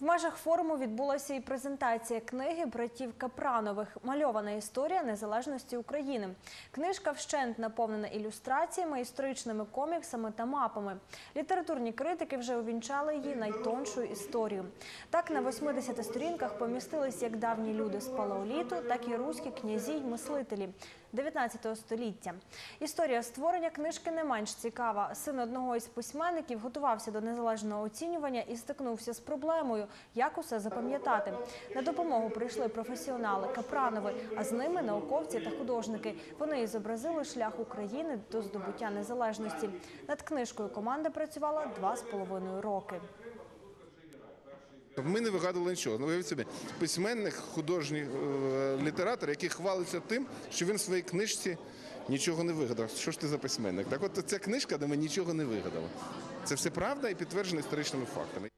В межах форуму відбулася і презентація книги братів Капранових Мальована історія незалежності України. Книжка вщент наповнена ілюстраціями, історичними коміксами та мапами. Літературні критики вже увінчали її найтоншою історію. Так на 80 сторінках помістились як давні люди з палеоліту, так і руські князі й мислителі 19 століття. Історія створення книжки не менш цікава. Син одного із письменників готувався до незалежного оцінювання і стикнувся з проблемою, як усе запам'ятати. На допомогу прийшли професіонали Капранови, а з ними науковці та художники. Вони і зобразили шлях України до здобуття незалежності. Над книжкою команда працювала два з половиною роки. Ми не вигадували нічого. Ну, уявіть собі, письменник, художній е, літератор, який хвалиться тим, що він в своїй книжці нічого не вигадав. Що ж ти за письменник? Так от ця книжка, де ми нічого не вигадали. Це все правда і підтверджено історичними фактами.